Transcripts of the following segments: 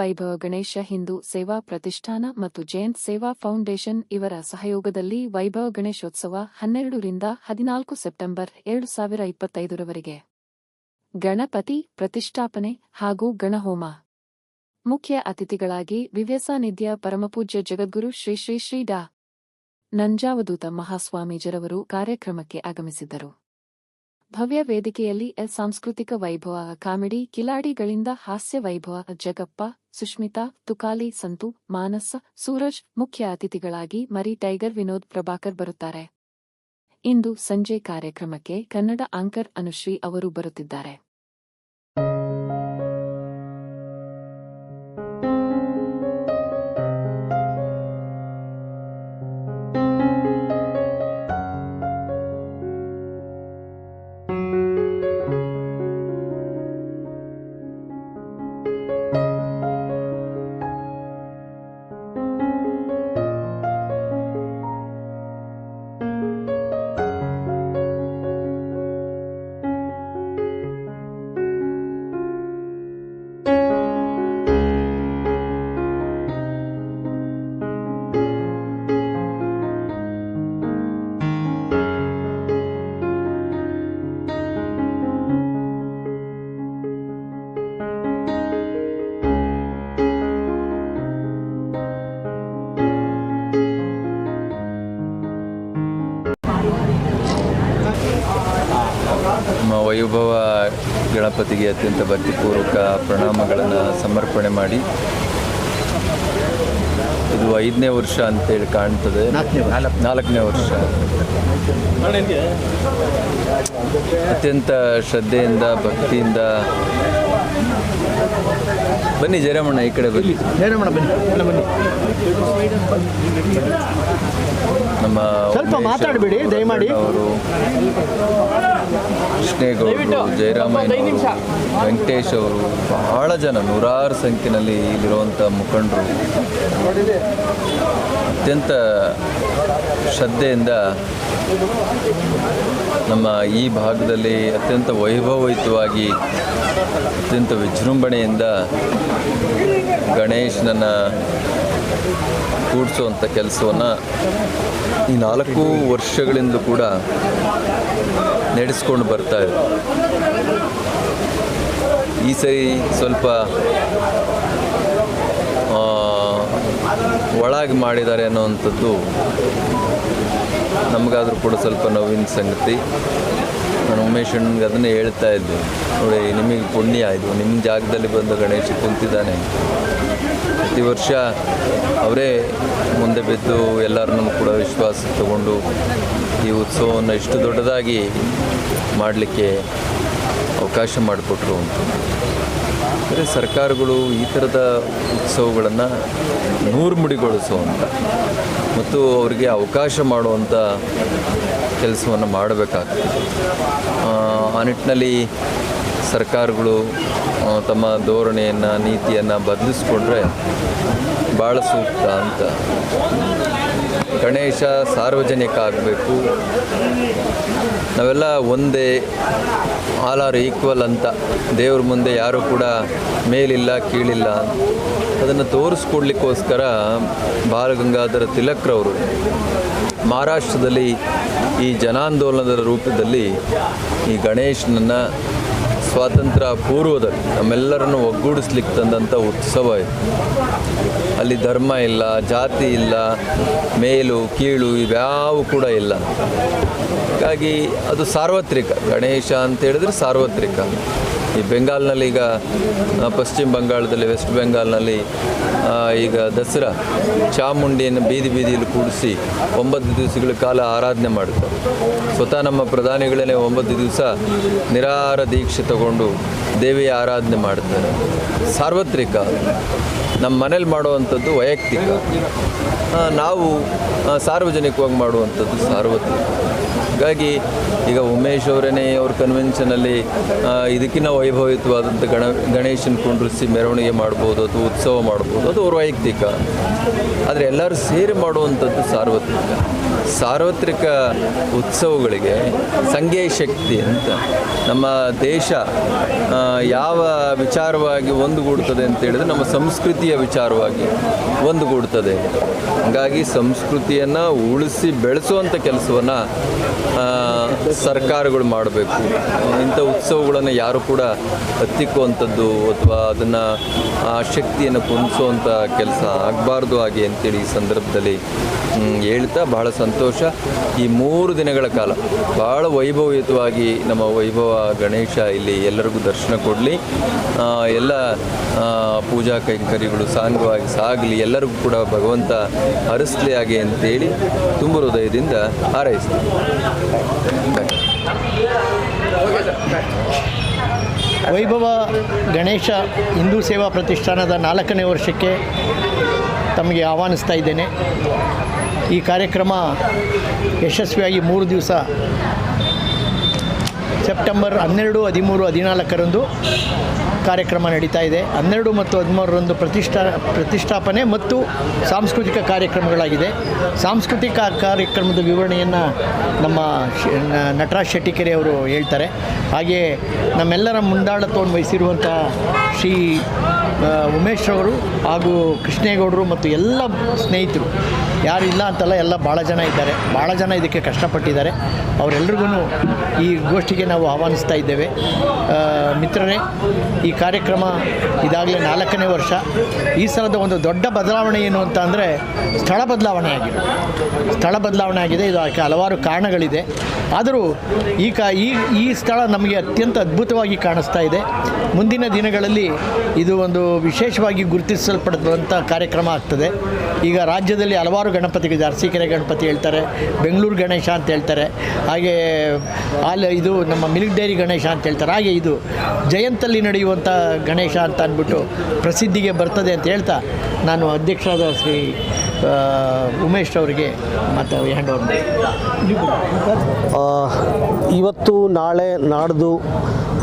ವೈಭವ ಗಣೇಶ ಹಿಂದೂ ಸೇವಾ ಪ್ರತಿಷ್ಠಾನ ಮತ್ತು ಜಯಂತ್ ಸೇವಾ ಫೌಂಡೇಶನ್ ಇವರ ಸಹಯೋಗದಲ್ಲಿ ವೈಭವ ಗಣೇಶೋತ್ಸವ ಹನ್ನೆರಡರಿಂದ ಹದಿನಾಲ್ಕು ಸೆಪ್ಟೆಂಬರ್ ಎರಡು ಸಾವಿರ ಇಪ್ಪತ್ತೈದರವರೆಗೆ. ಗಣಪತಿ ಪ್ರತಿಷ್ಠಾಪನೆ ಹಾಗೂ ಗಣಹೋಮ. ಮುಖ್ಯ ಅತಿಥಿಗಳಾಗಿ ವಿವ್ಯಸಾನಿಧ್ಯ ಪರಮಪೂಜ್ಯ ಜಗದ್ಗುರು ಶ್ರೀ ಶ್ರೀ ಶ್ರೀ ಡಾ. ನಂಜಾವಧೂತ ಮಹಾಸ್ವಾಮೀಜರವರು ಕಾರ್ಯಕ್ರಮಕ್ಕೆ ಆಗಮಿಸಿದ್ದರು. ಭವ್ಯ ವೇದಿಕೆಯಲ್ಲಿ ಎ ಸಾಂಸ್ಕೃತಿಕ ವೈಭವ ಕಾಮಿಡಿ ಕಿಲಾಡಿಗಳಿಂದ ಹಾಸ್ಯ ವೈಭವ ಜಗಪ್ಪ ಸುಷ್ಮಿತಾ ತುಕಾಲಿ, ಸಂತು, ಮಾನಸ, ಸೂರಜ್ ಮುಖ್ಯ ಅತಿಥಿಗಳಾಗಿ ಮರಿ ಟೈಗರ್ ವಿನೋದ್ ಪ್ರಭಾಕರ್ ಬರುತ್ತಾರೆ. ಇಂದು ಸಂಜೆ ಕಾರ್ಯಕ್ರಮಕ್ಕೆ ಕನ್ನಡ ಆಂಕರ್ ಅನುಶ್ರೀ ಅವರು ಬರುತ್ತಿದ್ದಾರೆ. ವೈಭವ ಗಣಪತಿಗೆ ಅತ್ಯಂತ ಭಕ್ತಿಪೂರ್ವಕ ಪ್ರಣಾಮಗಳನ್ನು ಸಮರ್ಪಣೆ ಮಾಡಿ. ಇದು ಐದನೇ ವರ್ಷ ಅಂತೇಳಿ ಕಾಣ್ತದೆ. ನಾಲ್ಕನೇ ವರ್ಷ. ಅತ್ಯಂತ ಶ್ರದ್ಧೆಯಿಂದ ಭಕ್ತಿಯಿಂದ. ಬನ್ನಿ ಜಯರಮಣ್ಣ ಈ ಕಡೆ ಬನ್ನಿ. ಜಯರಮಣ್ಣ ಬನ್ನಿ ಬನ್ನಿ. ನಮ್ಮ ಸ್ವಲ್ಪ ಮಾತಾಡಬೇಡಿ ದಯಮಾಡಿ. ಅವರು ಕೃಷ್ಣೇಗೌಡರು ಜಯರಾಮಯ್ಯ ವೆಂಕಟೇಶ್ ಅವರು ಬಹಳ ಜನ ನೂರಾರು ಸಂಖ್ಯೆಯಲ್ಲಿ ಇಲ್ಲಿರುವಂಥ ಮುಖಂಡರು ಅತ್ಯಂತ ಶ್ರದ್ಧೆಯಿಂದ ನಮ್ಮ ಈ ಭಾಗದಲ್ಲಿ ಅತ್ಯಂತ ವೈಭವಯುತವಾಗಿ ಅತ್ಯಂತ ವಿಜೃಂಭಣೆಯಿಂದ ಗಣೇಶನನ್ನು ಕೂಡಿಸುವಂಥ ಕೆಲಸವನ್ನು ಈ ನಾಲ್ಕು ವರ್ಷಗಳಿಂದ ಕೂಡ ನಡೆಸ್ಕೊಂಡು ಬರ್ತಾ ಇದೆ. ಈ ಸರಿ ಸ್ವಲ್ಪ ಒಳಗೆ ಮಾಡಿದ್ದಾರೆ ಅನ್ನೋವಂಥದ್ದು ನಮಗಾದರೂ ಕೂಡ ಸ್ವಲ್ಪ ನೋವಿನ ಸಂಗತಿ. ನಾನು ಉಮೇಶ್ ಅದನ್ನೇ ಹೇಳ್ತಾ ಇದ್ದೆ ನೋಡಿ, ನಿಮಗೆ ಪುಣ್ಯ ಇದು. ನಿಮ್ಮ ಜಾಗದಲ್ಲಿ ಬಂದು ಗಣೇಶ ಕುಂತಿದ್ದಾನೆ. ಪ್ರತಿ ವರ್ಷ ಅವರೇ ಮುಂದೆ ಬಿದ್ದು ಎಲ್ಲರನ್ನೂ ಕೂಡ ವಿಶ್ವಾಸ ತಗೊಂಡು ಈ ಉತ್ಸವವನ್ನು ಇಷ್ಟು ದೊಡ್ಡದಾಗಿ ಮಾಡಲಿಕ್ಕೆ ಅವಕಾಶ ಮಾಡಿಕೊಟ್ರು ಅಂತ. ಅಂದರೆ ಸರ್ಕಾರಗಳು ಈ ಥರದ ಉತ್ಸವಗಳನ್ನು ನೂರ್ಮುಡಿಗೊಳಿಸುವಂಥ ಮತ್ತು ಅವರಿಗೆ ಅವಕಾಶ ಮಾಡುವಂಥ ಕೆಲಸವನ್ನು ಮಾಡಬೇಕಾಗ್ತದೆ. ಆ, ನಿಟ್ಟಿನಲ್ಲಿ ಸರ್ಕಾರಗಳು ತಮ್ಮ ಧೋರಣೆಯನ್ನು ನೀತಿಯನ್ನು ಬದಲಿಸ್ಕೊಂಡ್ರೆ ಭಾಳ ಸೂಕ್ತ ಅಂತ. ಗಣೇಶ ಸಾರ್ವಜನಿಕ ಆಗಬೇಕು ನಾವೆಲ್ಲ ಒಂದೇ, ಆಲ್ ಆರ್ ಈಕ್ವಲ್ ಅಂತ ದೇವ್ರ ಮುಂದೆ ಯಾರೂ ಕೂಡ ಮೇಲಿಲ್ಲ, ಕೀಳಿಲ್ಲ. ಅದನ್ನು ತೋರಿಸ್ಕೊಡ್ಲಿಕ್ಕೋಸ್ಕರ ಬಾಲಗಂಗಾಧರ ತಿಲಕ್ರವರು ಮಹಾರಾಷ್ಟ್ರದಲ್ಲಿ ಈ ಜನಾಂದೋಲನದ ರೂಪದಲ್ಲಿ ಈ ಗಣೇಶನನ್ನು ಸ್ವಾತಂತ್ರ್ಯ ಪೂರ್ವದಲ್ಲಿ ನಮ್ಮೆಲ್ಲರನ್ನು ಒಗ್ಗೂಡಿಸ್ಲಿಕ್ಕೆ ತಂದಂಥ ಉತ್ಸವ ಇದು. ಅಲ್ಲಿ ಧರ್ಮ ಇಲ್ಲ, ಜಾತಿ ಇಲ್ಲ, ಮೇಲು, ಕೀಳು ಇವ್ಯಾವು ಕೂಡ ಇಲ್ಲ. ಹಾಗಾಗಿ ಅದು ಸಾರ್ವತ್ರಿಕ. ಗಣೇಶ ಅಂತ ಹೇಳಿದ್ರೆ ಸಾರ್ವತ್ರಿಕ. ಈ ಬೆಂಗಾಲ್ನಲ್ಲಿ ಈಗ ಪಶ್ಚಿಮ ಬಂಗಾಳದಲ್ಲಿ, ವೆಸ್ಟ್ ಬೆಂಗಾಲ್ನಲ್ಲಿ ಈಗ ದಸರಾ ಚಾಮುಂಡಿಯನ್ನು ಬೀದಿ ಬೀದಿಯಲ್ಲಿ ಕೂಡಿಸಿ ಒಂಬತ್ತು ದಿವಸಗಳ ಕಾಲ ಆರಾಧನೆ ಮಾಡುತ್ತಾರೆ. ಸ್ವತಃ ನಮ್ಮ ಪ್ರಧಾನಿಗಳೇ ಒಂಬತ್ತು ದಿವಸ ನಿರಾಹಾರ ದೀಕ್ಷೆ ತಗೊಂಡು ದೇವಿಯ ಆರಾಧನೆ ಮಾಡ್ತಾರೆ ಸಾರ್ವತ್ರಿಕ, ನಮ್ಮ ಮನೇಲಿ ಮಾಡುವಂಥದ್ದು ವೈಯಕ್ತಿಕ. ನಾವು ಸಾರ್ವಜನಿಕವಾಗಿ ಮಾಡುವಂಥದ್ದು ಸಾರ್ವತ್ರಿಕ. ಹಾಗಾಗಿ ಈಗ ಉಮೇಶ್ ಅವರೇ ಅವ್ರ ಕನ್ವೆನ್ಷನಲ್ಲಿ ಇದಕ್ಕಿಂತ ವೈಭವಿತವಾದಂಥ ಗಣ, ಗಣೇಶನ ಕುಂಡ್ರಿಸಿ ಮೆರವಣಿಗೆ ಮಾಡ್ಬೋದು ಅಥವಾ ಉತ್ಸವ ಮಾಡ್ಬೋದು, ಅದು ಅವ್ರ ವೈಯಕ್ತಿಕ. ಆದರೆ ಎಲ್ಲರೂ ಸೇರಿ ಮಾಡುವಂಥದ್ದು ಸಾರ್ವತ್ರಿಕ. ಸಾರ್ವತ್ರಿಕ ಉತ್ಸವಗಳಿಗೆ ಸಂಘೀಯ ಶಕ್ತಿ ಅಂತ ನಮ್ಮ ದೇಶ ಯಾವ ವಿಚಾರವಾಗಿ ಒಂದುಗೂಡ್ತದೆ ಅಂತ ಹೇಳಿದ್ರೆ ನಮ್ಮ ಸಂಸ್ಕೃತಿಯ ವಿಚಾರವಾಗಿ ಒಂದುಗೂಡ್ತದೆ. ಹಾಗಾಗಿ ಸಂಸ್ಕೃತಿಯನ್ನು ಉಳಿಸಿ ಬೆಳೆಸುವಂಥ ಕೆಲಸವನ್ನು uh, ಸರ್ಕಾರಗಳು ಮಾಡಬೇಕು. ಇಂಥ ಉತ್ಸವಗಳನ್ನು ಯಾರು ಕೂಡ ಹತ್ತಿಕ್ಕುವಂಥದ್ದು ಅಥವಾ ಅದನ್ನು, ಆ, ಶಕ್ತಿಯನ್ನು ಕುಣಿಸುವಂಥ ಕೆಲಸ ಆಗಬಾರ್ದು ಹಾಗೆ ಅಂತೇಳಿ ಈ ಸಂದರ್ಭದಲ್ಲಿ ಹೇಳ್ತಾ ಬಹಳ ಸಂತೋಷ. ಈ ಮೂರು ದಿನಗಳ ಕಾಲ ಭಾಳ ವೈಭವಯುತವಾಗಿ ನಮ್ಮ ವೈಭವ ಗಣೇಶ ಇಲ್ಲಿ ಎಲ್ಲರಿಗೂ ದರ್ಶನ ಕೊಡಲಿ. ಎಲ್ಲ ಪೂಜಾ ಕೈಂಕರ್ಯಗಳು ಸಾಂಗವಾಗಿ ಸಾಗಲಿ, ಎಲ್ಲರಿಗೂ ಕೂಡ ಭಗವಂತ ಹರಿಸ್ಲಿ ಹಾಗೆ ಅಂತೇಳಿ ತುಂಬ ಹೃದಯದಿಂದ ಹಾರೈಸ್ತೀನಿ. ವೈಭವ ಗಣೇಶ ಹಿಂದೂ ಸೇವಾ ಪ್ರತಿಷ್ಠಾನದ ನಾಲ್ಕನೇ ವರ್ಷಕ್ಕೆ ತಮಗೆ ಆಹ್ವಾನಿಸ್ತಾ ಇದ್ದೇನೆ. ಈ ಕಾರ್ಯಕ್ರಮ ಯಶಸ್ವಿಯಾಗಿ ಮೂರು ದಿವಸ ಸೆಪ್ಟೆಂಬರ್ ಹನ್ನೆರಡು, ಹದಿಮೂರು, ಹದಿನಾಲ್ಕರಂದು ಕಾರ್ಯಕ್ರಮ ನಡೀತಾ ಇದೆ. ಹನ್ನೆರಡು ಮತ್ತು ಹದಿಮೂರರಂದು ಪ್ರತಿಷ್ಠಾ, ಪ್ರತಿಷ್ಠಾಪನೆ ಮತ್ತು ಸಾಂಸ್ಕೃತಿಕ ಕಾರ್ಯಕ್ರಮಗಳಾಗಿದೆ. ಸಾಂಸ್ಕೃತಿಕ ಕಾರ್ಯಕ್ರಮದ ವಿವರಣೆಯನ್ನು ನಮ್ಮ ನಟರಾಜ್ ಶೆಟ್ಟಿಕೆರೆ ಅವರು ಹೇಳ್ತಾರೆ. ಹಾಗೆಯೇ ನಮ್ಮೆಲ್ಲರ ಮುಂದಾಳತ್ವವನ್ನು ವಹಿಸಿರುವಂಥ ಶ್ರೀ ಉಮೇಶ್ ಅವರು ಹಾಗೂ ಕೃಷ್ಣೇಗೌಡರು ಮತ್ತು ಎಲ್ಲ ಸ್ನೇಹಿತರು. ಯಾರು ಇಲ್ಲ ಅಂತಲ್ಲ, ಎಲ್ಲ ಭಾಳ ಜನ ಇದ್ದಾರೆ. ಭಾಳ ಜನ ಇದಕ್ಕೆ ಕಷ್ಟಪಟ್ಟಿದ್ದಾರೆ. ಅವರೆಲ್ರಿಗೂ ಈ ಗೋಷ್ಠಿಗೆ ನಾವು ಆಹ್ವಾನಿಸ್ತಾ ಇದ್ದೇವೆ. ಮಿತ್ರರೇ, ಈ ಕಾರ್ಯಕ್ರಮ ಇದಾಗಲೇ ನಾಲ್ಕನೇ ವರ್ಷ. ಈ ಸಲದ ಒಂದು ದೊಡ್ಡ ಬದಲಾವಣೆ ಏನು ಅಂತ ಅಂದರೆ ಸ್ಥಳ ಬದಲಾವಣೆ ಆಗಿದೆ. ಸ್ಥಳ ಬದಲಾವಣೆ ಆಗಿದೆ. ಇದು ಹಲವಾರು ಕಾರಣಗಳಿದೆ. ಆದರೂ ಈ ಕಾ ಈ ಈ ಸ್ಥಳ ನಮಗೆ ಅತ್ಯಂತ ಅದ್ಭುತವಾಗಿ ಕಾಣಿಸ್ತಾ ಇದೆ. ಮುಂದಿನ ದಿನಗಳಲ್ಲಿ ಇದು ಒಂದು ವಿಶೇಷವಾಗಿ ಗುರುತಿಸಲ್ಪಡುವಂಥ ಕಾರ್ಯಕ್ರಮ ಆಗ್ತದೆ. ಈಗ ರಾಜ್ಯದಲ್ಲಿ ಹಲವಾರು ಗಣಪತಿಗಳಿದೆ. ಅರಸೀಕೆರೆ ಗಣಪತಿ ಹೇಳ್ತಾರೆ, ಬೆಂಗಳೂರು ಗಣೇಶ ಅಂತ ಹೇಳ್ತಾರೆ, ಹಾಗೆ ಅಲ್ಲಿ ಇದು ನಮ್ಮ ಮಿಲ್ಕ್ ಡೈರಿ ಗಣೇಶ ಅಂತ ಹೇಳ್ತಾರೆ. ಹಾಗೆ ಇದು ಜಯಂತಲ್ಲಿ ನಡೆಯುವಂಥ ಗಣೇಶ ಅಂತ ಅಂದ್ಬಿಟ್ಟು ಪ್ರಸಿದ್ಧಿಗೆ ಬರ್ತದೆ ಅಂತ ಹೇಳ್ತಾ ನಾನು ಅಧ್ಯಕ್ಷರಾದ ಶ್ರೀ ಉಮೇಶ್ ಅವರಿಗೆ ಮತ್ತು ಹ್ಯಾಂಡ್ ಓವರ್ ಇವತ್ತು ನಾಳೆ ನಾಡ್ದು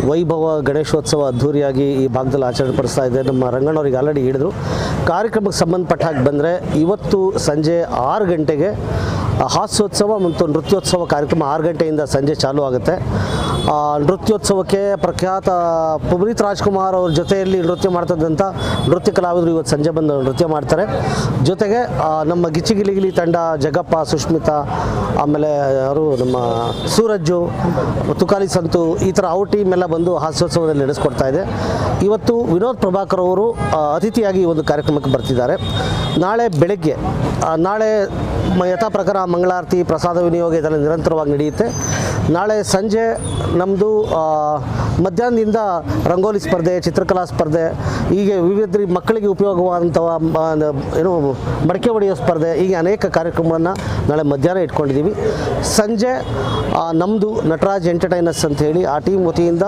ವೈಭವ ಗಣೇಶೋತ್ಸವ ಅದ್ಧೂರಿಯಾಗಿ ಈ ಭಾಗದಲ್ಲಿ ಆಚರಣೆ ಪಡಿಸ್ತಾ ಇದೆ. ನಮ್ಮ ರಂಗಣ್ಣವ್ರಿಗೆ ಆಲ್ರೆಡಿ ಹೇಳಿದರು. ಕಾರ್ಯಕ್ರಮಕ್ಕೆ ಸಂಬಂಧಪಟ್ಟ ಹಾಗೆ ಬಂದರೆ ಇವತ್ತು ಸಂಜೆ ಆರು ಗಂಟೆಗೆ ಹಾಸ್ಯೋತ್ಸವ ಮತ್ತು ನೃತ್ಯೋತ್ಸವ ಕಾರ್ಯಕ್ರಮ ಆರು ಗಂಟೆಯಿಂದ ಸಂಜೆ ಚಾಲೂ ಆಗುತ್ತೆ. ನೃತ್ಯೋತ್ಸವಕ್ಕೆ ಪ್ರಖ್ಯಾತ ಪುನೀತ್ ರಾಜ್ಕುಮಾರ್ ಅವ್ರ ಜೊತೆಯಲ್ಲಿ ನೃತ್ಯ ಮಾಡ್ತಿದ್ದಂಥ ನೃತ್ಯ ಕಲಾವಿದರು ಇವತ್ತು ಸಂಜೆ ಬಂದು ನೃತ್ಯ ಮಾಡ್ತಾರೆ. ಜೊತೆಗೆ ನಮ್ಮ ಗಿಚ್ಚಿಗಿಲಿಗಿಲಿ ತಂಡ ಜಗಪ್ಪ ಸುಷ್ಮಿತಾ, ಆಮೇಲೆ ಯಾರು ನಮ್ಮ ಸೂರಜ್ಜು, ತುಕಾಲಿ ಸಂತು ಈ ಥರ ಅವ್ರ ಟೀಮ್ ಎಲ್ಲ ಬಂದು ಹಾಸ್ಯೋತ್ಸವದಲ್ಲಿ ನಡೆಸ್ಕೊಡ್ತಾ ಇದೆ. ಇವತ್ತು ವಿನೋದ್ ಪ್ರಭಾಕರ್ ಅವರು ಅತಿಥಿಯಾಗಿ ಈ ಒಂದು ಕಾರ್ಯಕ್ರಮಕ್ಕೆ ಬರ್ತಿದ್ದಾರೆ. ನಾಳೆ ಬೆಳಗ್ಗೆ ನಾಳೆ ಯಥಾ ಪ್ರಕಾರ ಮಂಗಳಾರತಿ ಪ್ರಸಾದ ವಿನಿಯೋಗ ಇದೆಲ್ಲ ನಿರಂತರವಾಗಿ ನಡೆಯುತ್ತೆ. ನಾಳೆ ಸಂಜೆ ನಮ್ಮದು ಮಧ್ಯಾಹ್ನದಿಂದ ರಂಗೋಲಿ ಸ್ಪರ್ಧೆ, ಚಿತ್ರಕಲಾ ಸ್ಪರ್ಧೆ, ಹೀಗೆ ವಿವಿಧ ಮಕ್ಕಳಿಗೆ ಉಪಯೋಗವಾದಂಥ ಏನು, ಮಡಕೆ ಹೊಡೆಯೋ ಸ್ಪರ್ಧೆ, ಹೀಗೆ ಅನೇಕ ಕಾರ್ಯಕ್ರಮಗಳನ್ನು ನಾಳೆ ಮಧ್ಯಾಹ್ನ ಇಟ್ಕೊಂಡಿದ್ದೀವಿ. ಸಂಜೆ ನಮ್ಮದು ನಟರಾಜ್ ಎಂಟರ್ಟೈನರ್ಸ್ ಅಂತ ಹೇಳಿ ಆ ಟೀಮ್ ವತಿಯಿಂದ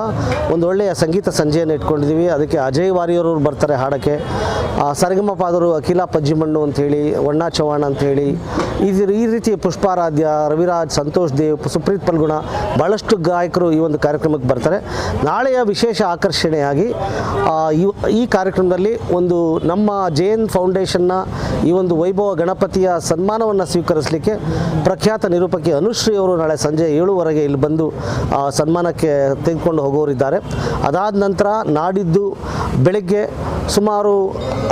ಒಂದು ಒಳ್ಳೆಯ ಸಂಗೀತ ಸಂಜೆಯನ್ನು ಇಟ್ಕೊಂಡಿದ್ದೀವಿ. ಅದಕ್ಕೆ ಅಜಯ್ ವಾರಿಯವರು ಬರ್ತಾರೆ ಹಾಡೋಕ್ಕೆ. ಸರಿಗಮಪಾದರು ಅಖಿಲಾ ಪಜ್ಜಿಮಣ್ಣು ಅಂಥೇಳಿ ವಣ್ಣಾ ಚವ್ಹಾಣ್ ಅಂಥೇಳಿ ಈ ಈ ರೀತಿ ಪುಷ್ಪಾರಾಧ್ಯ, ರವಿರಾಜ್, ಸಂತೋಷ್ ದೇವ್, ಸುಪ್ರೀತ್ ಪಲ್ಗುಣ ಬಹಳಷ್ಟು ಗಾಯಕರು ಈ ಒಂದು ಕಾರ್ಯಕ್ರಮಕ್ಕೆ ಬರ್ತಾರೆ. ನಾಳೆಯ ವಿಶೇಷ ಆಕರ್ಷಣೆಯಾಗಿ ಈ ಕಾರ್ಯಕ್ರಮದಲ್ಲಿ ಒಂದು ನಮ್ಮ ಜೈನ್ ಫೌಂಡೇಶನ್ನ ಈ ಒಂದು ವೈಭವ ಗಣಪತಿಯ ಸನ್ಮಾನವನ್ನು ಸ್ವೀಕರಿಸಲಿಕ್ಕೆ ಪ್ರಖ್ಯಾತ ನಿರೂಪಕಿ ಅನುಶ್ರೀ ಅವರು ನಾಳೆ ಸಂಜೆ ಏಳುವರೆಗೆ ಇಲ್ಲಿ ಬಂದು ಸನ್ಮಾನಕ್ಕೆ ತೆಗೆದುಕೊಂಡು ಹೋಗೋರಿದ್ದಾರೆ. ಅದಾದ ನಂತರ ನಾಡಿದ್ದು ಬೆಳಗ್ಗೆ ಸುಮಾರು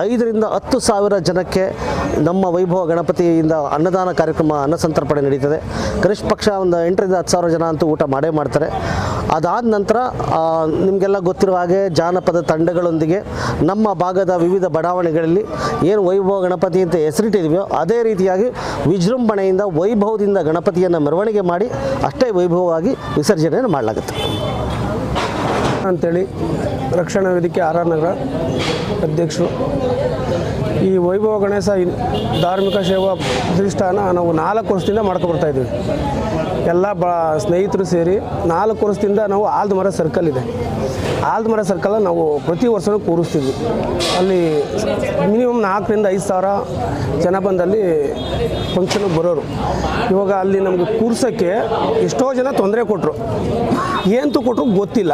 ಐದರಿಂದ ಹತ್ತು ಸಾವಿರ ಜನಕ್ಕೆ ನಮ್ಮ ವೈಭವ ಗಣಪತಿಯಿಂದ ಅನ್ನದಾನ ಕಾರ್ಯಕ್ರಮ ಅನ್ನ ಸಂತರ್ಪಣೆ ನಡೀತದೆ. ಕನಿಷ್ಠ ಪಕ್ಷ ಒಂದು ಎಂಟರಿಂದ ಹತ್ತು ಸಾವಿರ ಜನ ಅಂತೂ ಊಟ ಮಾಡೇ ಮಾಡ್ತಾರೆ. ಅದಾದ ನಂತರ ನಿಮಗೆಲ್ಲ ಗೊತ್ತಿರುವ ಹಾಗೆ ಜಾನಪದ ತಂಡಗಳೊಂದಿಗೆ ನಮ್ಮ ಭಾಗದ ವಿವಿಧ ಬಡಾವಣೆಗಳಲ್ಲಿ ಏನು ವೈಭವ ಗಣಪತಿ ಅಂತ ಹೆಸರಿಟ್ಟಿದೀವೋ, ಅದೇ ರೀತಿಯಾಗಿ ವಿಜೃಂಭಣೆಯಿಂದ ವೈಭವದಿಂದ ಗಣಪತಿಯನ್ನು ಮೆರವಣಿಗೆ ಮಾಡಿ ಅಷ್ಟೇ ವೈಭವವಾಗಿ ವಿಸರ್ಜನೆಯನ್ನು ಮಾಡಲಾಗುತ್ತೆ. ಅಂತೇಳಿ ರಕ್ಷಣಾ ವೇದಿಕೆ ಆರ್ ಆರ್ ನಗರ ಅಧ್ಯಕ್ಷರು ಈ ವೈಭವ ಗಣೇಶ ಧಾರ್ಮಿಕ ಸೇವಾ ಪ್ರತಿಷ್ಠಾನ ನಾವು ನಾಲ್ಕು ವರ್ಷದಿಂದ ಮಾಡ್ಕೊಬರ್ತಾ ಇದ್ದೀವಿ. ಎಲ್ಲ ಬ ಸ್ನೇಹಿತರು ಸೇರಿ ನಾಲ್ಕು ವರ್ಷದಿಂದ ನಾವು ಆಲ್ದ ಮರ ಸರ್ಕಲ್ ಇದೆ. ಆಲ್ದ ಮರ ಸರ್ಕಲ್ ನಾವು ಪ್ರತಿ ವರ್ಷವೂ ಕೂರಿಸ್ತಿದ್ವಿ. ಅಲ್ಲಿ ಮಿನಿಮಮ್ ನಾಲ್ಕರಿಂದ ಐದು ಸಾವಿರ ಜನ ಬಂದಲ್ಲಿ ಫಂಕ್ಷನ್ಗೆ ಬರೋರು. ಇವಾಗ ಅಲ್ಲಿ ನಮಗೆ ಕೂರ್ಸೋಕ್ಕೆ ಎಷ್ಟೋ ಜನ ತೊಂದರೆ ಕೊಟ್ಟರು ಏನು ಕೊಟ್ಟರು ಗೊತ್ತಿಲ್ಲ.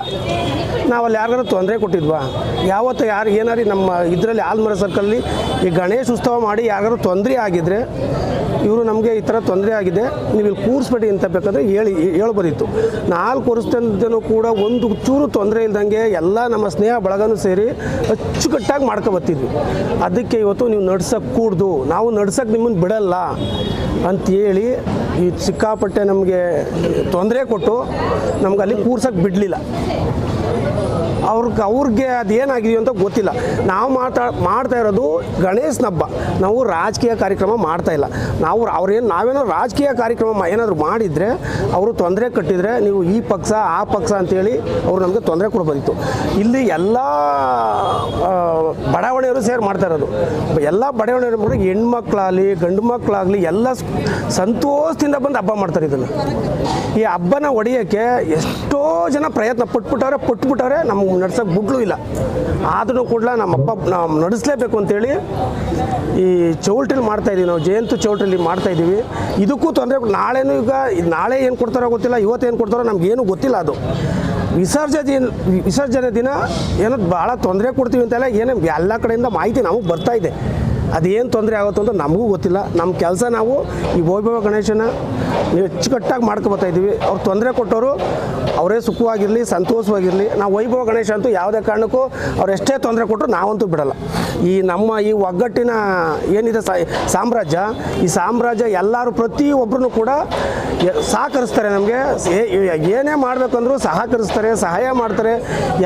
ನಾವು ಅಲ್ಲಿ ಯಾರಿಗಾರು ತೊಂದರೆ ಕೊಟ್ಟಿದ್ವಾ? ಯಾವತ್ತು ಯಾರು ಏನಾರು ನಮ್ಮ ಇದರಲ್ಲಿ ಆಲ್ಮರ ಸರ್ಕಲ್ಲಿ ಈ ಗಣೇಶ ಉತ್ಸವ ಮಾಡಿ ಯಾರಿಗಾರು ತೊಂದರೆ ಆಗಿದ್ರೆ ಇವರು ನಮಗೆ ಈ ಥರ ತೊಂದರೆ ಆಗಿದೆ, ನೀವು ಇಲ್ಲಿ ಕೂರಿಸ್ಬೇಡಿ ಅಂತ ಬೇಕಾದ್ರೆ ಹೇಳಿ, ಹೇಳ್ಬೋದಿತ್ತು. ನಾಲ್ಕು ವರ್ಷದಿಂದನೂ ಕೂಡ ಒಂದು ಚೂರು ತೊಂದರೆ ಇಲ್ದಂಗೆ ಎಲ್ಲ ನಮ್ಮ ಸ್ನೇಹ ಬಳಗನೂ ಸೇರಿ ಅಚ್ಚುಕಟ್ಟಾಗಿ ಮಾಡ್ಕೊಬತ್ತಿದ್ವಿ. ಅದಕ್ಕೆ ಇವತ್ತು ನೀವು ನಡ್ಸೋಕ್ಕೆ ಕೂಡ್ದು, ನಾವು ನಡ್ಸಕ್ಕೆ ನಿಮ್ಮನ್ನು ಬಿಡಲ್ಲ ಅಂತೇಳಿ ಈ ಸಿಕ್ಕಾಪಟ್ಟೆ ನಮಗೆ ತೊಂದರೆ ಕೊಟ್ಟು ನಮ್ಗೆ ಅಲ್ಲಿ ಕೂರ್ಸಕ್ಕೆ ಬಿಡಲಿಲ್ಲ. ಅವ್ರಿಗೆ ಅವ್ರಿಗೆ ಅದೇನಾಗಿದೆಯೋ ಅಂತ ಗೊತ್ತಿಲ್ಲ. ನಾವು ಮಾತಾ, ಮಾಡ್ತಾ ಇರೋದು ಗಣೇಶನ ಹಬ್ಬ. ನಾವು ರಾಜಕೀಯ ಕಾರ್ಯಕ್ರಮ ಮಾಡ್ತಾ ಇಲ್ಲ. ನಾವು ಅವ್ರೇನು ನಾವೇನೋ ರಾಜಕೀಯ ಕಾರ್ಯಕ್ರಮ ಏನಾದರೂ ಮಾಡಿದರೆ ಅವರು ತೊಂದರೆ ಕಟ್ಟಿದರೆ ನೀವು ಈ ಪಕ್ಷ, ಆ ಪಕ್ಷ ಅಂತೇಳಿ ಅವರು ನಮಗೆ ತೊಂದರೆ ಕೊಡ್ಬೋದಿತ್ತು. ಇಲ್ಲಿ ಎಲ್ಲ ಬಡಾವಣೆಯವರು ಸೇರಿ ಮಾಡ್ತಾ ಇರೋದು. ಎಲ್ಲ ಬಡಾವಣೆಯವರು ಹೆಣ್ಮಕ್ಳಾಗಲಿ ಗಂಡು ಮಕ್ಕಳಾಗಲಿ ಎಲ್ಲ ಸಂತೋಷದಿಂದ ಬಂದು ಹಬ್ಬ ಮಾಡ್ತಾರೆ ಇದನ್ನು. ಈ ಹಬ್ಬನ ಹೊಡೆಯೋಕ್ಕೆ ಎಷ್ಟೋ ಜನ ಪ್ರಯತ್ನ ಪಟ್ಬಿಟ್ಟವ್ರೆ ಪಟ್ಬಿಟ್ಟವ್ರೆ ನಮ್ಗೆ ನಡ್ಸೋಕೆ ಬಿಡ್ಲೂ ಇಲ್ಲ. ಆದರೂ ಕೂಡ ನಮ್ಮ ಹಬ್ಬ ನಾವು ನಡೆಸಲೇಬೇಕು ಅಂತೇಳಿ ಈ ಚೌಲ್ಟ್ರಿಲಿ ಮಾಡ್ತಾ ಇದೀವಿ ನಾವು. ಜಯಂತು ಚೌಲ್ಟ್ರಿಲಿ ಮಾಡ್ತಾ ಇದ್ದೀವಿ. ಇದಕ್ಕೂ ತೊಂದರೆ, ನಾಳೆನೂ ಈಗ ನಾಳೆ ಏನು ಕೊಡ್ತಾರೋ ಗೊತ್ತಿಲ್ಲ, ಇವತ್ತು ಏನು ಕೊಡ್ತಾರೋ ನಮಗೇನು ಗೊತ್ತಿಲ್ಲ ಅದು. ವಿಸರ್ಜನೆ ದಿನ ವಿಸರ್ಜನೆ ದಿನ ಏನೋ ಭಾಳ ತೊಂದರೆ ಕೊಡ್ತೀವಿ ಅಂತೆಲ್ಲ, ಏನೇ ಎಲ್ಲ ಕಡೆಯಿಂದ ಮಾಹಿತಿ ನಮಗೆ ಬರ್ತಾ ಇದೆ. ಅದೇನು ತೊಂದರೆ ಆಗುತ್ತೋ ಅಂತ ನಮಗೂ ಗೊತ್ತಿಲ್ಲ. ನಮ್ಮ ಕೆಲಸ ನಾವು ಈ ವೈಭವ ಗಣೇಶನ ನೀವು ಅಚ್ಚುಕಟ್ಟಾಗಿ ಮಾಡ್ಕೊಬತ್ತಾ ಇದ್ದೀವಿ. ಅವ್ರು ತೊಂದರೆ ಕೊಟ್ಟವರು ಅವರೇ ಸುಖವಾಗಿರಲಿ, ಸಂತೋಷವಾಗಿರಲಿ. ನಾವು ವೈಭವ ಗಣೇಶ ಅಂತೂ ಯಾವುದೇ ಕಾರಣಕ್ಕೂ ಅವ್ರು ಎಷ್ಟೇ ತೊಂದರೆ ಕೊಟ್ಟರು ನಾವಂತೂ ಬಿಡಲ್ಲ. ಈ ನಮ್ಮ ಈ ಒಗ್ಗಟ್ಟಿನ ಏನಿದೆ ಸಾಮ್ರಾಜ್ಯ, ಈ ಸಾಮ್ರಾಜ್ಯ ಎಲ್ಲರೂ ಪ್ರತಿಯೊಬ್ಬರೂ ಕೂಡ ಸಹಕರಿಸ್ತಾರೆ ನಮಗೆ. ಏನೇ ಮಾಡಬೇಕಂದ್ರೂ ಸಹಕರಿಸ್ತಾರೆ, ಸಹಾಯ ಮಾಡ್ತಾರೆ.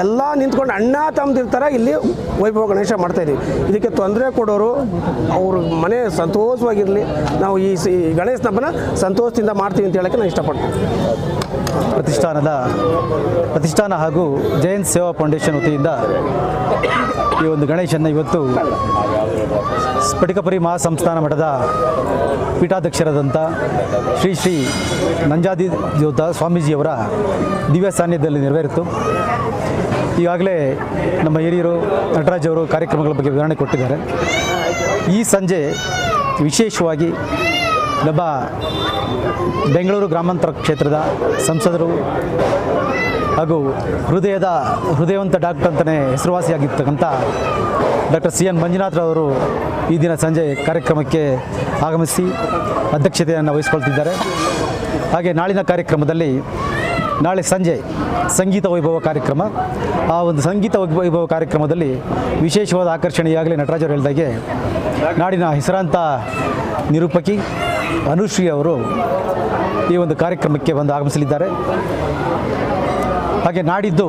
ಎಲ್ಲ ನಿಂತ್ಕೊಂಡು ಅಣ್ಣ ತಮ್ಮದಿರ್ತಾರೆ ಇಲ್ಲಿ ವೈಭವ ಗಣೇಶ ಮಾಡ್ತಾಯಿದ್ದೀವಿ ಇದಕ್ಕೆ ತೊಂದರೆ ಕೊಡೋರು ಅವ್ರ ಮನೆ ಸಂತೋಷವಾಗಿರಲಿ. ನಾವು ಈ ಗಣೇಶ ಹಬ್ಬನ ಸಂತೋಷದಿಂದ ಮಾಡ್ತೀವಿ ಅಂತ ಹೇಳೋಕ್ಕೆ ನಾನು ಇಷ್ಟಪಡ್ತೀನಿ. ಪ್ರತಿಷ್ಠಾನದ, ಪ್ರತಿಷ್ಠಾನ ಹಾಗೂ ಜಯಂತ್ ಸೇವಾ ಫೌಂಡೇಶನ್ ವತಿಯಿಂದ ಈ ಒಂದು ಗಣೇಶನ ಇವತ್ತು ಸ್ಫಟಿಕಪುರಿ ಮಹಾಸಂಸ್ಥಾನ ಮಠದ ಪೀಠಾಧ್ಯಕ್ಷರಾದಂಥ ಶ್ರೀ ಶ್ರೀ ನಂಜಾದಿ ಜ್ಯೋತ ಸ್ವಾಮೀಜಿಯವರ ದಿವ್ಯ ಸಾನ್ನಿಧ್ಯದಲ್ಲಿ ನೆರವೇರಿತು. ಈಗಾಗಲೇ ನಮ್ಮ ಹಿರಿಯರು, ನಟರಾಜ್ ಅವರು ಕಾರ್ಯಕ್ರಮಗಳ ಬಗ್ಗೆ ವಿವರಣೆ ಕೊಟ್ಟಿದ್ದಾರೆ. ಈ ಸಂಜೆ ವಿಶೇಷವಾಗಿ ನಮ್ಮ ಬೆಂಗಳೂರು ಗ್ರಾಮಾಂತರ ಕ್ಷೇತ್ರದ ಸಂಸದರು ಹಾಗೂ ಹೃದಯದ, ಹೃದಯವಂತ ಡಾಕ್ಟರ್ ಅಂತಲೇ ಹೆಸರುವಾಸಿಯಾಗಿರ್ತಕ್ಕಂಥ ಡಾಕ್ಟರ್ ಸಿ ಎನ್ ಮಂಜುನಾಥ್ರವರು ಈ ದಿನ ಸಂಜೆ ಕಾರ್ಯಕ್ರಮಕ್ಕೆ ಆಗಮಿಸಿ ಅಧ್ಯಕ್ಷತೆಯನ್ನು ವಹಿಸಿಕೊಳ್ತಿದ್ದಾರೆ. ಹಾಗೆ ನಾಳಿನ ಕಾರ್ಯಕ್ರಮದಲ್ಲಿ ನಾಳೆ ಸಂಜೆ ಸಂಗೀತ ವೈಭವ ಕಾರ್ಯಕ್ರಮ. ಆ ಒಂದು ಸಂಗೀತ ವೈಭವ ಕಾರ್ಯಕ್ರಮದಲ್ಲಿ ವಿಶೇಷವಾದ ಆಕರ್ಷಣೆಯಾಗಲಿ ನಟರಾಜರು ಹೇಳಿದಾಗೆ ನಾಡಿನ ಹೆಸರಾಂತ ನಿರೂಪಕಿ ಅನುಶ್ರೀ ಅವರು ಈ ಒಂದು ಕಾರ್ಯಕ್ರಮಕ್ಕೆ ಬಂದು ಆಗಮಿಸಲಿದ್ದಾರೆ. ಹಾಗೆ ನಾಡಿದ್ದು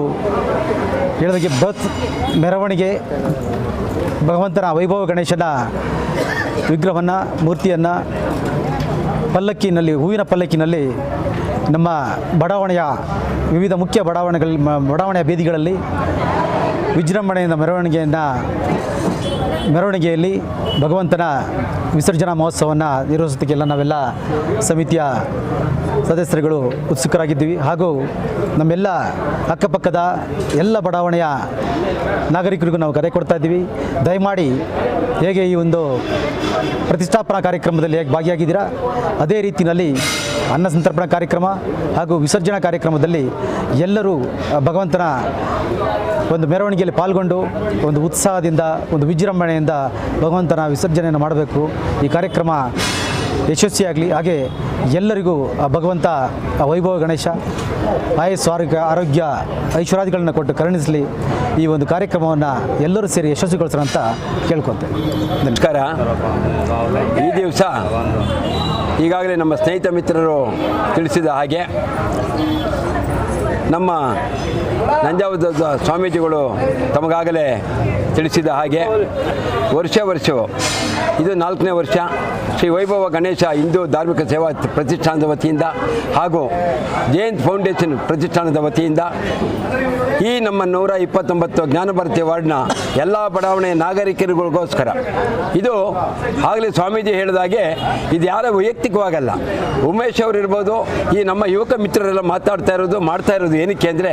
ಹೇಳಿದಾಗೆ ಬೃಹತ್ ಮೆರವಣಿಗೆ, ಭಗವಂತನ ವೈಭವ ಗಣೇಶನ ವಿಗ್ರಹವನ್ನು, ಮೂರ್ತಿಯನ್ನು, ಪಲ್ಲಕ್ಕಿನಲ್ಲಿ, ಹೂವಿನ ಪಲ್ಲಕ್ಕಿನಲ್ಲಿ ನಮ್ಮ ಬಡಾವಣೆಯ, ವಿವಿಧ ಮುಖ್ಯ ಬಡಾವಣೆಗಳ, ಬಡಾವಣೆಯ ಬೀದಿಗಳಲ್ಲಿ, ವಿಜೃಂಭಣೆಯಿಂದ ಮೆರವಣಿಗೆಯನ್ನು, ಮೆರವಣಿಗೆಯಲ್ಲಿ ಭಗವಂತನ ವಿಸರ್ಜನಾ ಮಹೋತ್ಸವವನ್ನು ನಿರ್ವಹಿಸೋದಕ್ಕೆಲ್ಲ ನಾವೆಲ್ಲ ಸಮಿತಿಯ ಸದಸ್ಯರುಗಳು ಉತ್ಸುಕರಾಗಿದ್ದೀವಿ ಹಾಗೂ ನಮ್ಮೆಲ್ಲ ಅಕ್ಕಪಕ್ಕದ ಎಲ್ಲ ಬಡಾವಣೆಯ ನಾಗರಿಕರಿಗೂ ನಾವು ಕರೆ ಕೊಡ್ತಾ ಇದ್ದೀವಿ. ದಯಮಾಡಿ ಹೇಗೆ ಈ ಒಂದು ಪ್ರತಿಷ್ಠಾಪನಾ ಕಾರ್ಯಕ್ರಮದಲ್ಲಿ ಹೇಗೆ ಭಾಗಿಯಾಗಿದ್ದೀರಾ? ಅದೇ ರೀತಿಯಲ್ಲಿ ಅನ್ನ ಸಂತರ್ಪಣಾ ಕಾರ್ಯಕ್ರಮ ಹಾಗೂ ವಿಸರ್ಜನಾ ಕಾರ್ಯಕ್ರಮದಲ್ಲಿ ಎಲ್ಲರೂ ಭಗವಂತನ ಒಂದು ಮೆರವಣಿಗೆಯಲ್ಲಿ ಪಾಲ್ಗೊಂಡು ಒಂದು ಉತ್ಸಾಹದಿಂದ, ಒಂದು ವಿಜೃಂಭಣೆಯಿಂದ ಭಗವಂತನ ವಿಸರ್ಜನೆಯನ್ನು ಮಾಡಬೇಕು. ಈ ಕಾರ್ಯಕ್ರಮ ಯಶಸ್ವಿಯಾಗಲಿ, ಹಾಗೆ ಎಲ್ಲರಿಗೂ ಭಗವಂತ ವೈಭವ ಗಣೇಶ, ಆಯಸ್ಸು, ಆರೋಗ್ಯ ಆರೋಗ್ಯ ಐಶ್ವರ್ಯಾದಿಗಳನ್ನು ಕೊಟ್ಟು ಕರುಣಿಸಲಿ ಈ ಒಂದು ಕಾರ್ಯಕ್ರಮವನ್ನು ಎಲ್ಲರೂ ಸೇರಿ ಯಶಸ್ವಿಗೊಳಿಸೋಣ ಅಂತ ಕೇಳ್ಕೊತೇನೆ. ನಮಸ್ಕಾರ. ಈ ದಿವಸ ಈಗಾಗಲೇ ನಮ್ಮ ಸ್ನೇಹಿತ ಮಿತ್ರರು ತಿಳಿಸಿದ ಹಾಗೆ ನಮ್ಮ ನಂಜಾವದ ಸ್ವಾಮೀಜಿಗಳು ತಮಗಾಗಲೇ ತಿಳಿಸಿದ ಹಾಗೆ ವರ್ಷ ವರ್ಷ ಇದು ನಾಲ್ಕನೇ ವರ್ಷ ಶ್ರೀ ವೈಭವ ಗಣೇಶ ಹಿಂದೂ ಧಾರ್ಮಿಕ ಸೇವಾ ಪ್ರತಿಷ್ಠಾನದ ವತಿಯಿಂದ ಹಾಗೂ ಜಯಂತ್ ಫೌಂಡೇಶನ್ ಪ್ರತಿಷ್ಠಾನದ ವತಿಯಿಂದ ಈ ನಮ್ಮ ನೂರ ಇಪ್ಪತ್ತೊಂಬತ್ತು ಜ್ಞಾನಭಾರತಿ ವಾರ್ಡ್ನ ಎಲ್ಲ ಬಡಾವಣೆ ನಾಗರಿಕರಿಗೋಸ್ಕರ ಇದು ಆಗಲೇ ಸ್ವಾಮೀಜಿ ಹೇಳಿದಾಗೆ ಇದು ಯಾರ ವೈಯಕ್ತಿಕವಾಗಲ್ಲ. ಉಮೇಶ್ ಅವರು ಇರ್ಬೋದು, ಈ ನಮ್ಮ ಯುವಕ ಮಿತ್ರರೆಲ್ಲ ಮಾತಾಡ್ತಾ ಇರೋದು, ಮಾಡ್ತಾ ಇರೋದು ಏನಕ್ಕೆ ಅಂದರೆ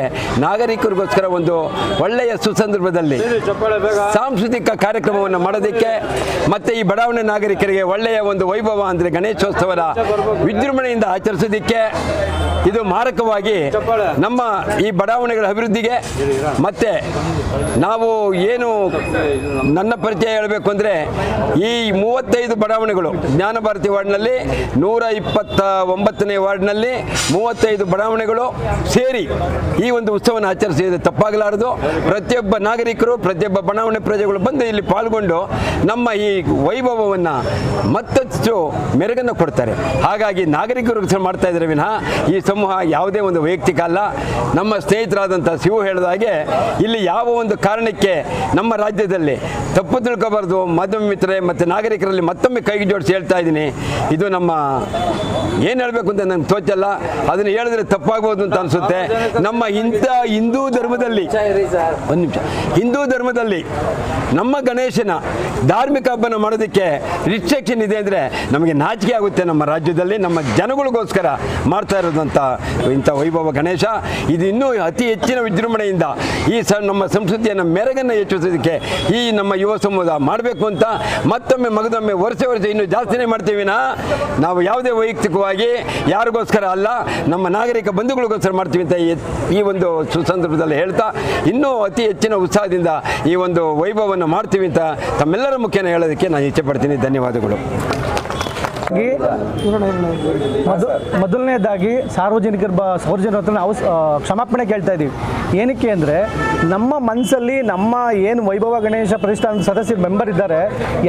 ನಾಗರಿಕರಿಗೋಸ್ಕರ ಒಂದು ಒಳ್ಳೆಯ ಸುಸಂದರ್ಭದಲ್ಲಿ ಸಾಂಸ್ಕೃತಿಕ ಕಾರ್ಯಕ್ರಮವನ್ನು ಮಾಡೋದಕ್ಕೆ ಮತ್ತೆ ಈ ಬಡಾವಣೆ ನಾಗರಿಕರಿಗೆ ಒಳ್ಳೆಯ ಒಂದು ವೈಭವ ಅಂದರೆ ಗಣೇಶೋತ್ಸವದ ವಿಜೃಂಭಣೆಯಿಂದ ಆಚರಿಸೋದಕ್ಕೆ ಇದು ಮಾರಕವಾಗಿ ನಮ್ಮ ಈ ಬಡಾವಣೆಗಳ ಅಭಿವೃದ್ಧಿಗೆ ಮತ್ತೆ ನಾವು ಏನು ನನ್ನ ಪರಿಚಯ ಹೇಳಬೇಕು ಅಂದರೆ ಈ ಮೂವತ್ತೈದು ಬಡಾವಣೆಗಳು ಜ್ಞಾನಭಾರತಿ ವಾರ್ಡ್ನಲ್ಲಿ ನೂರ ಇಪ್ಪತ್ತ ಒಂಬತ್ತನೇ ವಾರ್ಡ್ನಲ್ಲಿ ಮೂವತ್ತೈದು ಬಡಾವಣೆಗಳು ಸೇರಿ ಈ ಒಂದು ಉತ್ಸವವನ್ನು ಆಚರಿಸಿದರೆ ತಪ್ಪಾಗಲಾರದು. ಪ್ರತಿಯೊಬ್ಬ ನಾಗರಿಕರು, ಪ್ರತಿಯೊಬ್ಬ ಬಡಾವಣೆ ಪ್ರಜೆಗಳು ಬಂದು ಇಲ್ಲಿ ಪಾಲ್ಗೊಂಡು ನಮ್ಮ ಈ ವೈಭವವನ್ನು ಮತ್ತಷ್ಟು ಮೆರುಗನ್ನು ಕೊಡ್ತಾರೆ. ಹಾಗಾಗಿ ನಾಗರಿಕರು ಮಾಡ್ತಾ ಇದ್ದಾರೆ ವಿನಃ, ಈ ಸಮೂಹ ಯಾವುದೇ ಒಂದು ವೈಯಕ್ತಿಕ ಅಲ್ಲ. ನಮ್ಮ ಸ್ನೇಹಿತರಾದಂಥ ಶಿವು ಹೇಳಿದ ಹಾಗೆ, ಇಲ್ಲಿ ಯಾವ ಒಂದು ಕಾರಣಕ್ಕೆ ನಮ್ಮ ರಾಜ್ಯದಲ್ಲಿ ತಪ್ಪು ತಿಳ್ಕೋಬಾರ್ದು, ಮಾಧ್ಯಮ ಮಿತ್ರರೇ ಮತ್ತು ನಾಗರಿಕರಲ್ಲಿ ಮತ್ತೊಮ್ಮೆ ಕೈಗೆ ಜೋಡಿಸಿ ಹೇಳ್ತಾ ಇದ್ದೀನಿ. ಇದು ನಮ್ಮ ಏನು ಹೇಳಬೇಕು ಅಂತ ನನಗೆ ತೋಚಲ್ಲ. ಅದನ್ನು ಹೇಳಿದ್ರೆ ತಪ್ಪಾಗ್ಬೋದು ಅಂತ ಅನಿಸುತ್ತೆ. ನಮ್ಮ ಇಂಥ ಹಿಂದೂ ಧರ್ಮದಲ್ಲಿ ಒಂದು ನಿಮಿಷ ಹಿಂದೂ ಧರ್ಮದಲ್ಲಿ ನಮ್ಮ ಗಣೇಶನ ಧಾರ್ಮಿಕ ಹಬ್ಬನ ಮಾಡೋದಕ್ಕೆ ರಿಸ್ಟ್ರಿಕ್ಷನ್ ಇದೆ ಅಂದರೆ ನಮಗೆ ನಾಚಿಕೆ ಆಗುತ್ತೆ ನಮ್ಮ ರಾಜ್ಯದಲ್ಲಿ ನಮ್ಮ ಜನಗಳಿಗೋಸ್ಕರ ಮಾಡ್ತಾ ಇರೋದಂಥ ಇಂಥ ವೈಭವ ಗಣೇಶ. ಇದು ಇನ್ನೂ ಅತಿ ಹೆಚ್ಚಿನ ವಿಜೃಂಭಣೆಯಿಂದ ಈ ಸ ನಮ್ಮ ಸಂಸ್ಕೃತಿಯನ್ನು ಮೆರಗನ್ನು ಹೆಚ್ಚಿಸೋದಕ್ಕೆ ಈ ನಮ್ಮ ಯುವ ಸಮೂಹ ಮಾಡಬೇಕು ಅಂತ ಮತ್ತೊಮ್ಮೆ ಮಗದೊಮ್ಮೆ ವರ್ಷ ವರ್ಷ ಇನ್ನೂ ಜಾಸ್ತಿನೇ ಮಾಡ್ತೀವಿ ನಾ. ನಾವು ಯಾವುದೇ ವೈಯಕ್ತಿಕವಾಗಿ ಯಾರಿಗೋಸ್ಕರ ಅಲ್ಲ ನಮ್ಮ ನಾಗರಿಕ ಬಂಧುಗಳಿಗೋಸ್ಕರ ಮಾಡ್ತೀವಿ ಅಂತ ಈ ಒಂದು ಸುಸಂದರ್ಭದಲ್ಲಿ ಹೇಳ್ತಾ, ಇನ್ನೂ ಅತಿ ಹೆಚ್ಚಿನ ಉತ್ಸಾಹದಿಂದ ಈ ಒಂದು ವೈಭವವನ್ನು ಮಾಡ್ತೀವಿ ಅಂತ ತಮ್ಮೆಲ್ಲರ ಮುಖ್ಯನ ಹೇಳೋದಕ್ಕೆ ನಾನು ಇಚ್ಛೆ ಪಡ್ತೀನಿ. ಧನ್ಯವಾದಗಳು. ಮೊದ, ಮೊದಲನೇದಾಗಿ ಸಾರ್ವಜನಿಕರ ಬ, ಸಾರ್ವಜನಿಕರ ಹತ್ರ ನಾವು ಕ್ಷಮಾಪಣೆ ಕೇಳ್ತಾ ಇದ್ದೀವಿ. ಏನಕ್ಕೆ ಅಂದರೆ ನಮ್ಮ ಮನಸ್ಸಲ್ಲಿ ನಮ್ಮ ಏನು ವೈಭವ ಗಣೇಶ ಪ್ರತಿಷ್ಠಾನದ ಸದಸ್ಯರು ಮೆಂಬರ್ ಇದ್ದಾರೆ,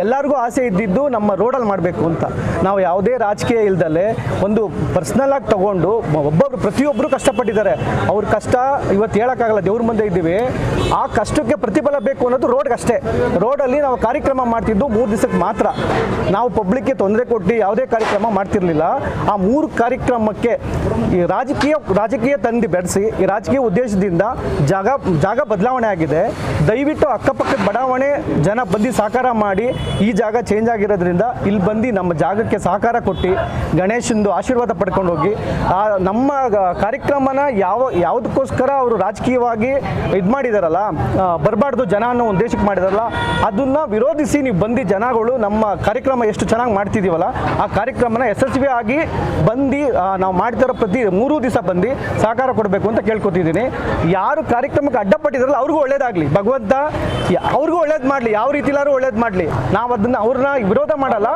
ಎಲ್ಲರಿಗೂ ಆಸೆ ಇದ್ದಿದ್ದು ನಮ್ಮ ರೋಡಲ್ಲಿ ಮಾಡಬೇಕು ಅಂತ. ನಾವು ಯಾವುದೇ ರಾಜಕೀಯ ಇಲ್ದಲೆ ಒಂದು ಪರ್ಸ್ನಲ್ ಆಗಿ ತಗೊಂಡು ಒಬ್ಬೊಬ್ರು ಪ್ರತಿಯೊಬ್ಬರು ಕಷ್ಟಪಟ್ಟಿದ್ದಾರೆ. ಅವ್ರ ಕಷ್ಟ ಇವತ್ತು ಹೇಳೋಕ್ಕಾಗಲ್ಲ, ದೇವ್ರ ಮುಂದೆ ಇದ್ದೀವಿ. ಆ ಕಷ್ಟಕ್ಕೆ ಪ್ರತಿಫಲ ಬೇಕು ಅನ್ನೋದು ರೋಡ್ಗಷ್ಟೇ. ರೋಡಲ್ಲಿ ನಾವು ಕಾರ್ಯಕ್ರಮ ಮಾಡ್ತಿದ್ದು ಮೂರು ದಿವಸಕ್ಕೆ ಮಾತ್ರ. ನಾವು ಪಬ್ಲಿಕ್ಗೆ ತೊಂದರೆ ಕೊಟ್ಟು ಯಾವುದೇ ಕಾರ್ಯಕ್ರಮ ಮಾಡ್ತಿರ್ಲಿಲ್ಲ. ಆ ಮೂರು ಕಾರ್ಯಕ್ರಮಕ್ಕೆ ಈ ರಾಜಕೀಯ ರಾಜಕೀಯ ತಂದು ಬೆಳೆಸಿ, ಈ ರಾಜಕೀಯ ಉದ್ದೇಶದಿಂದ ಜಾಗ ಜಾಗ ಬದಲಾವಣೆ ಆಗಿದೆ. ದಯವಿಟ್ಟು ಅಕ್ಕಪಕ್ಕದ ಬಡಾವಣೆ ಜನ ಬಂದು ಸಹಕಾರ ಮಾಡಿ, ಈ ಜಾಗ ಚೇಂಜ್ ಆಗಿರೋದ್ರಿಂದ ಇಲ್ಲಿ ಬಂದು ನಮ್ಮ ಜಾಗಕ್ಕೆ ಸಹಕಾರ ಕೊಟ್ಟು ಗಣೇಶಂದು ಆಶೀರ್ವಾದ ಪಡ್ಕೊಂಡು ಹೋಗಿ. ಆ ನಮ್ಮ ಕಾರ್ಯಕ್ರಮನ ಯಾವ, ಯಾವುದಕ್ಕೋಸ್ಕರ ಅವರು ರಾಜಕೀಯವಾಗಿ ಇದು ಮಾಡಿದಾರಲ್ಲ ಬರಬಾರ್ದು ಜನ ಅನ್ನೋ ಉದ್ದೇಶಕ್ಕೆ ಮಾಡಿದಾರಲ್ಲ, ಅದನ್ನ ವಿರೋಧಿಸಿ ನೀವು ಬಂದು ಜನಗಳು ನಮ್ಮ ಕಾರ್ಯಕ್ರಮ ಎಷ್ಟು ಚೆನ್ನಾಗಿ ಮಾಡ್ತಿದ್ದೀವಲ್ಲ ಆ ಕಾರ್ಯಕ್ರಮನ ಆಗಿ ಬಂದು ನಾವು ಮಾಡ್ತಿರೋ ಪ್ರತಿ ಮೂರು ದಿವಸ ಬಂದು ಸಹಕಾರ ಕೊಡಬೇಕು ಅಂತ ಕೇಳ್ಕೊತಿದ್ದೀನಿ. ಯಾರು ಕಾರ್ಯಕ್ರಮಕ್ಕೆ ಅಡ್ಡಪಟ್ಟಿದ್ರಲ್ಲ ಅವ್ರಿಗೂ ಒಳ್ಳೇದಾಗಲಿ. ಭಗವಂತ ಅವ್ರಿಗೂ ಒಳ್ಳೇದು ಮಾಡಲಿ. ಯಾವ ರೀತಿಲಾರು ಒಳ್ಳೇದು ಮಾಡಲಿ. ನಾವು ಅದನ್ನು ಅವ್ರನ್ನ ವಿರೋಧ ಮಾಡಲ್ಲ.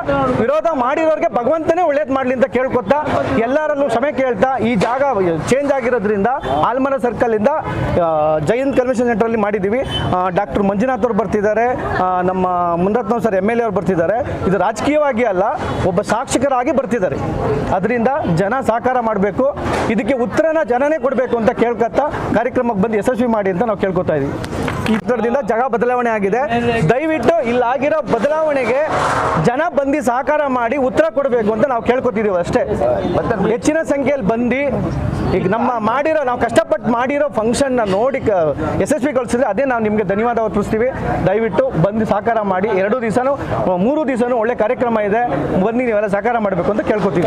ವಿರೋಧ ಮಾಡಿರೋರಿಗೆ ಭಗವಂತನೇ ಒಳ್ಳೇದು ಮಾಡಲಿ ಅಂತ ಕೇಳ್ಕೊತಾ ಎಲ್ಲರಲ್ಲೂ ಕ್ಷಮೆ ಕೇಳ್ತಾ, ಈ ಜಾಗ ಚೇಂಜ್ ಆಗಿರೋದ್ರಿಂದ, ಆಲ್ಮರ ಸರ್ಕಲಿಂದ ಜೈನ್ ಕನ್ವೆನ್ಷನ್ ಸೆಂಟ್ರಲ್ಲಿ ಮಾಡಿದ್ದೀವಿ. ಡಾಕ್ಟರ್ ಮಂಜುನಾಥ್ ಅವ್ರು ಬರ್ತಿದ್ದಾರೆ. ನಮ್ಮ ಮುಂದತ್ನ ಸರ್ ಎಂ ಎಲ್ ಎ ಅವ್ರು ಬರ್ತಿದ್ದಾರೆ. ಇದು ರಾಜಕೀಯವಾಗಿ ಅಲ್ಲ, ಒಬ್ಬ ಸಾಕ್ಷಿಕರಾಗಿ ಬರ್ತಿದ್ದಾರೆ. ಅದರಿಂದ ಜನ ಸಹಕಾರ ಮಾಡಬೇಕು. ಇದಕ್ಕೆ ಉತ್ತರನ ಜನನೇ ಕೊಡಬೇಕು ಅಂತ ಕೇಳ್ಕೊತಾ ಕಾರ್ಯಕ್ರಮಕ್ಕೆ ಬಂದು ಯಶಸ್ವಿ ಮಾಡಿ ಅಂತ ನಾವು ಕೇಳ್ಕೊತಾ ಇದೀವಿ. ಈ ಥರದಿಂದ ಜಾಗ ಬದಲಾವಣೆ ಆಗಿದೆ. ದಯವಿಟ್ಟು ಇಲ್ಲಾಗಿರೋ ಬದಲಾವಣೆಗೆ ಜನ ಬಂದು ಸಹಕಾರ ಮಾಡಿ ಉತ್ತರ ಕೊಡಬೇಕು ಅಂತ ನಾವು ಕೇಳ್ಕೊತಿದ್ದೀವಿ ಅಷ್ಟೇ. ಹೆಚ್ಚಿನ ಸಂಖ್ಯೆಯಲ್ಲಿ ಬಂದು ಈಗ ನಮ್ಮ ಮಾಡಿರೋ, ನಾವು ಕಷ್ಟಪಟ್ಟು ಮಾಡಿರೋ ಫಂಕ್ಷನ್ನ ನೋಡಿ ಯಶಸ್ವಿಗೊಳಿಸಿದ್ರೆ ಅದೇ ನಾವು ನಿಮಗೆ ಧನ್ಯವಾದ ಅರ್ಪಿಸ್ತೀವಿ ದಯವಿಟ್ಟು ಬಂದು ಸಹಕಾರ ಮಾಡಿ, ಎರಡು ದಿವಸನೂ, ಮೂರು ದಿವಸನೂ ಒಳ್ಳೆ ಕಾರ್ಯಕ್ರಮ ಇದೆ. ಬನ್ನಿ ನೀವೆಲ್ಲ ಸಹಕಾರ ಮಾಡಬೇಕು ಅಂತ ಕೇಳ್ಕೊತೀವಿ.